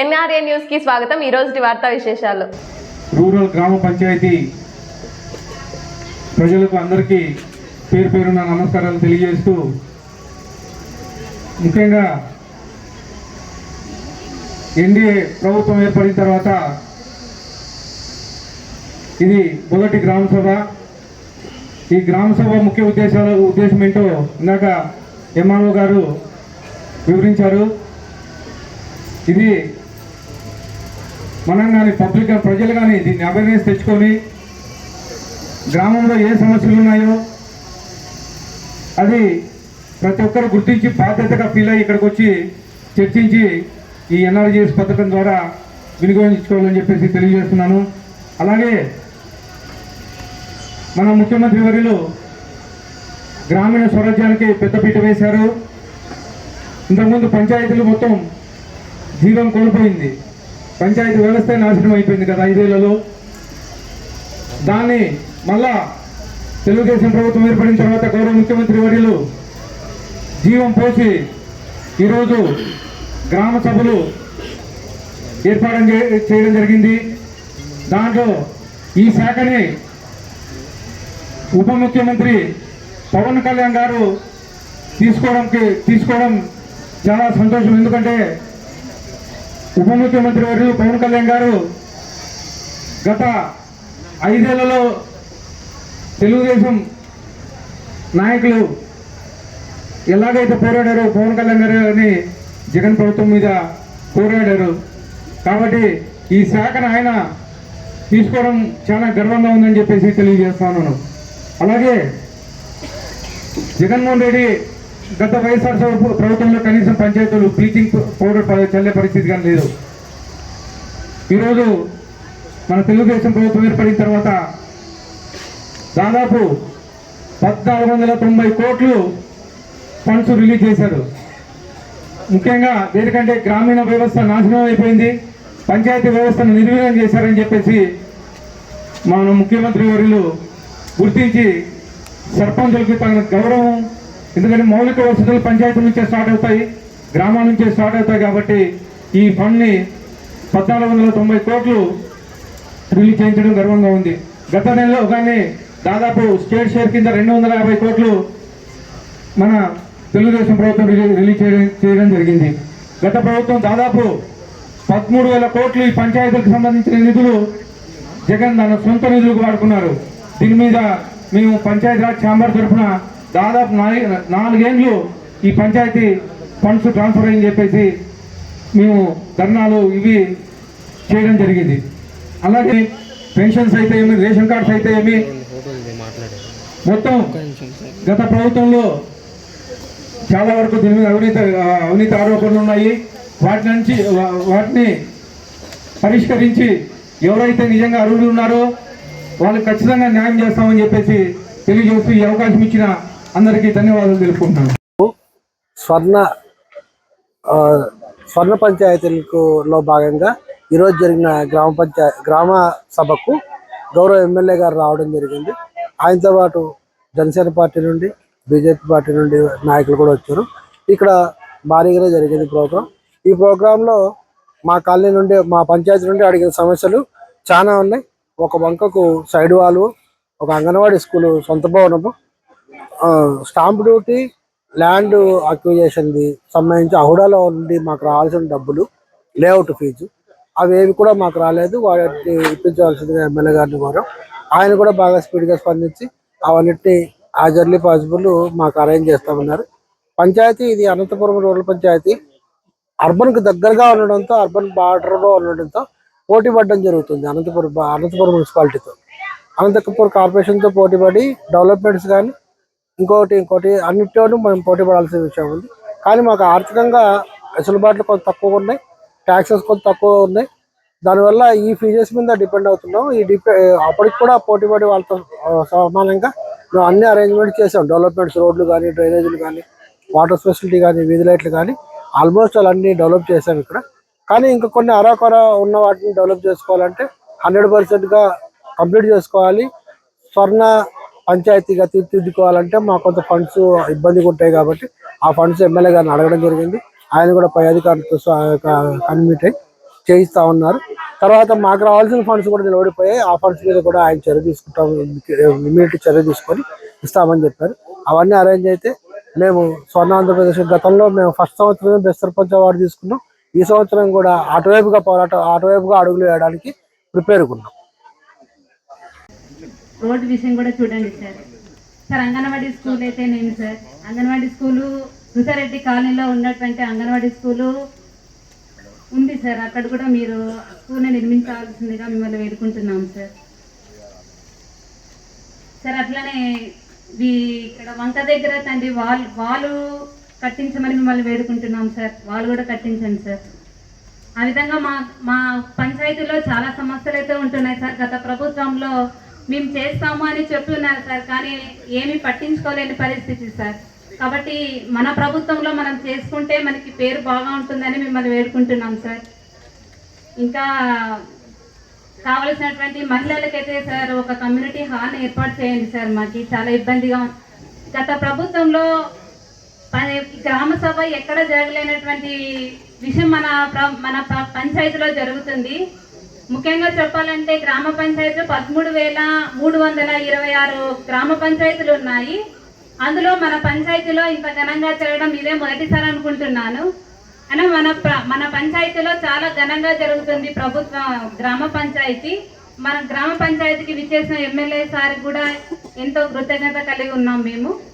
NRA న్యూస్కి స్వాగతం. ఈ రోజు వార్తా విశేషాలు. రూరల్ గ్రామ పంచాయతీ ప్రజలకు అందరికీ పేరు పేరున నమస్కారాలు తెలియజేస్తూ ముఖ్యంగా ఎన్డీఏ ప్రభుత్వం ఏర్పడిన తర్వాత ఇది మొదటి గ్రామ సభ. ఈ గ్రామ సభ ముఖ్య ఉద్దేశాలు ఉద్దేశం ఏంటో ఇందాక ఎంఆర్ఓ గారు వివరించారు. ఇది మనం కానీ పబ్లిక్ ప్రజలు కానీ దీన్ని అవేర్నెస్ తెచ్చుకొని గ్రామంలో ఏ సమస్యలు ఉన్నాయో అది ప్రతి ఒక్కరు గుర్తించి బాధ్యతగా ఫీల్ అయ్యి ఇక్కడికి వచ్చి చర్చించి ఈ ఎన్ఆర్జీఎస్ పథకం ద్వారా వినియోగించుకోవాలని చెప్పేసి తెలియజేస్తున్నాను. అలాగే మన ముఖ్యమంత్రి వర్యులు గ్రామీణ స్వరాజ్యానికి పెద్దపీట వేశారు. ఇంతకుముందు పంచాయతీలు మొత్తం జీవం కోల్పోయింది. పంచాయతీ వ్యవస్థ నాశనం అయిపోయింది కదా ఐదేళ్ళలో. దాన్ని మళ్ళా తెలుగుదేశం ప్రభుత్వం ఏర్పడిన తర్వాత గౌరవ ముఖ్యమంత్రి వర్యులు జీవం పోసి ఈరోజు గ్రామ సభలు ఏర్పాటు చేయడం జరిగింది. దాంట్లో ఈ శాఖని ఉప ముఖ్యమంత్రి పవన్ కళ్యాణ్ గారు తీసుకోవడానికి తీసుకోవడం చాలా సంతోషం. ఎందుకంటే ఉప ముఖ్యమంత్రి వర్యులు పవన్ కళ్యాణ్ గారు గత ఐదేళ్ళలో తెలుగుదేశం నాయకులు ఎలాగైతే పోరాడారో పవన్ కళ్యాణ్ గారు అని జగన్ ప్రభుత్వం మీద పోరాడారు. కాబట్టి ఈ శాఖను ఆయన తీసుకోవడం చాలా గర్వంగా ఉందని చెప్పేసి తెలియజేస్తాను అలాగే జగన్మోహన్ రెడ్డి గత వైఎస్ఆర్ ప్రభుత్వంలో కనీసం పంచాయతీలు బ్లీచింగ్ పౌడర్ చల్లే పరిస్థితి కానీ లేదు. ఈరోజు మన తెలుగుదేశం ప్రభుత్వం ఏర్పడిన తర్వాత దాదాపు పద్నాలుగు వందల తొంభై కోట్లు ఫండ్స్ రిలీజ్ చేశారు. ముఖ్యంగా దేనికంటే గ్రామీణ వ్యవస్థ నాశనం అయిపోయింది పంచాయతీ వ్యవస్థను నిర్వీర్యం చేశారని చెప్పేసి మన ముఖ్యమంత్రి వర్యులు గుర్తించి సర్పంచులకి తగిన గౌరవం ఎందుకంటే మౌలిక వసతులు పంచాయతీ నుంచే స్టార్ట్ అవుతాయి గ్రామాల నుంచే స్టార్ట్ అవుతాయి కాబట్టి ఈ ఫండ్ని పద్నాలుగు వందల తొంభై కోట్లు రిలీజ్ చేయించడం గర్వంగా ఉంది. గత నెలలో కానీ దాదాపు స్టేట్ షేర్ కింద రెండు వందల యాభై కోట్లు మన తెలుగుదేశం ప్రభుత్వం రిలీజ్ చేయడం చేయడం జరిగింది. గత ప్రభుత్వం దాదాపు పదమూడు వేల కోట్లు ఈ పంచాయతీలకు సంబంధించిన నిధులు జగన్ తన సొంత నిధులకు వాడుకున్నారు. దీని మీద మేము పంచాయతీరాజ్ ఛాంబర్ తరఫున దాదాపు నాలుగు నాలుగేండ్లు ఈ పంచాయతీ ఫండ్స్ ట్రాన్స్ఫర్ అయ్యని చెప్పేసి మేము ధర్నాలు ఇవి చేయడం జరిగింది. అలాగే పెన్షన్స్ అయితే ఏమి రేషన్ కార్డ్స్ అయితే ఏమి మొత్తం గత ప్రభుత్వంలో చాలా వరకు దీని మీద అవినీతి అవినీతి ఆరోపణలు ఉన్నాయి. వాటి నుంచి వాటిని పరిష్కరించి ఎవరైతే నిజంగా అర్హులు ఉన్నారో వాళ్ళకి ఖచ్చితంగా న్యాయం చేస్తామని చెప్పేసి తెలియజేస్తూ ఈ అవకాశం ఇచ్చిన అందరికీ ధన్యవాదాలు తెలుపుకుంటాను స్వర్ణ స్వర్ణ పంచాయతీలకు లో భాగంగా ఈరోజు జరిగిన గ్రామ పంచాయ గ్రామ సభకు గౌరవ ఎమ్మెల్యే గారు రావడం జరిగింది. ఆయనతో పాటు జనసేన పార్టీ నుండి బీజేపీ పార్టీ నుండి నాయకులు కూడా వచ్చారు. ఇక్కడ భారీగానే జరిగింది ప్రోగ్రాం. ఈ ప్రోగ్రాంలో మా కాలనీ నుండి మా పంచాయతీ నుండి అడిగిన సమస్యలు చాలా ఉన్నాయి. ఒక వంకకు సైడ్ వాళ్ళు ఒక అంగన్వాడీ స్కూలు సొంత భవనము స్టాంప్ డ్యూటీ ల్యాండ్ అక్విజేషన్ది సంబంధించి అహుడాలో ఉండి మాకు రావాల్సిన డబ్బులు లేఅవుట్ ఫీజు అవేవి కూడా మాకు రాలేదు. వాటిని ఇప్పించవలసిందిగా ఎమ్మెల్యే గారిని కోరాం. ఆయన కూడా బాగా స్పీడ్గా స్పందించి అవన్నిటిని యాజ్ ఎర్లీ పాసిబుల్ మాకు అరేంజ్ చేస్తామన్నారు. పంచాయతీ ఇది అనంతపురం రూరల్ పంచాయతీ. అర్బన్కి దగ్గరగా ఉండడంతో అర్బన్ బార్డర్లో ఉండడంతో పోటీ పడడం జరుగుతుంది అనంతపురం అనంతపురం మున్సిపాలిటీతో అనంతపురం కార్పొరేషన్తో పోటీ పడి డెవలప్మెంట్స్ కానీ ఇంకోటి ఇంకోటి అన్నిటిలోనూ మనం పోటీ పడాల్సిన విషయం ఉంది. కానీ మాకు ఆర్థికంగా వెసులుబాట్లు కొంత తక్కువ ఉన్నాయి ట్యాక్సెస్ కొంత తక్కువ ఉన్నాయి. దానివల్ల ఈ ఫీజెస్ మీద డిపెండ్ అవుతున్నాం. ఈ డిపె అప్పటికి కూడా పోటీ పడి వాళ్ళతో సమానంగా మేము అన్ని అరేంజ్మెంట్స్ చేసాం డెవలప్మెంట్స్ రోడ్లు కానీ డ్రైనేజీలు కానీ వాటర్ ఫెసిలిటీ కానీ వీధి లైట్లు కానీ ఆల్మోస్ట్ అన్నీ డెవలప్ చేసాం ఇక్కడ. కానీ ఇంకా కొన్ని అరాకొర ఉన్న వాటిని డెవలప్ చేసుకోవాలంటే హండ్రెడ్ పర్సెంట్గా కంప్లీట్ చేసుకోవాలి. స్వర్ణ పంచాయతీగా తీర్చిదిద్దుకోవాలంటే మాకు కొంత ఫండ్స్ ఇబ్బందిగా ఉంటాయి కాబట్టి ఆ ఫండ్స్ ఎమ్మెల్యే గారిని అడగడం జరిగింది. ఆయన కూడా పై అధికారులతో కన్మీట్ అయి చేయిస్తా ఉన్నారు. తర్వాత మాకు రావాల్సిన ఫండ్స్ కూడా నిలబడిపోయాయి. ఆ ఫండ్స్ మీద కూడా ఆయన చర్య తీసుకుంటాం ఇమీడియట్ చర్య తీసుకొని ఇస్తామని చెప్పారు. అవన్నీ అరేంజ్ అయితే మేము స్వర్ణ ఆంధ్రప్రదేశ్ గతంలో మేము ఫస్ట్ సంవత్సరం బెస్ట్ సర్పంచ్ అవార్డు తీసుకున్నాం. ఈ సంవత్సరం కూడా అటువైపుగా పోరాటం అటువైపుగా అడుగులు వేయడానికి ప్రిపేర్ ఉన్నాం. రోడ్డు విషయం కూడా చూడండి సార్. సార్ అంగన్వాడీ స్కూల్ అయితే నేను సార్ అంగన్వాడీ స్కూలు దుసారెడ్డి కాలనీలో ఉన్నటువంటి అంగన్వాడీ స్కూలు ఉంది సార్. అక్కడ కూడా మీరు స్కూల్ని నిర్మించాల్సిందిగా మిమ్మల్ని వేడుకుంటున్నాం సార్. సార్ అట్లనే ఇక్కడ వంక దగ్గర తండ్రి వాళ్ళు వాళ్ళు కట్టించమని మిమ్మల్ని వేడుకుంటున్నాం సార్. వాళ్ళు కూడా కట్టించండి సార్. ఆ విధంగా మా మా పంచాయతీలో చాలా సమస్యలు అయితే ఉంటున్నాయి సార్. గత ప్రభుత్వంలో మేము చేస్తాము అని చెప్తున్నారు సార్ కానీ ఏమీ పట్టించుకోలేని పరిస్థితి సార్. కాబట్టి మన ప్రభుత్వంలో మనం చేసుకుంటే మనకి పేరు బాగా ఉంటుందని మిమ్మల్ని వేడుకుంటున్నాం సార్. ఇంకా కావలసినటువంటి మహిళలకైతే సార్ ఒక కమ్యూనిటీ హాల్ ఏర్పాటు చేయండి సార్ మాకు చాలా ఇబ్బందిగా గత ప్రభుత్వంలో గ్రామ సభ ఎక్కడ జరగలేనటువంటి విషయం మన మన పంచాయతీలో జరుగుతుంది. ముఖ్యంగా చెప్పాలంటే గ్రామ పంచాయతీలు పదమూడు వేల మూడు వందల ఇరవై ఆరు గ్రామ పంచాయతీలు ఉన్నాయి. అందులో మన పంచాయతీలో ఇంత ఘనంగా చేయడం ఇదే మొదటిసారి అనుకుంటున్నాను. అయినా మన ప్ర- మన పంచాయతీలో చాలా ఘనంగా జరుగుతుంది ప్రభుత్వ గ్రామ పంచాయతీ. మన గ్రామ పంచాయతీకి విచ్చేసిన ఎమ్మెల్యే సార్ కూడా ఎంతో కృతజ్ఞత కలిగి ఉన్నాం మేము.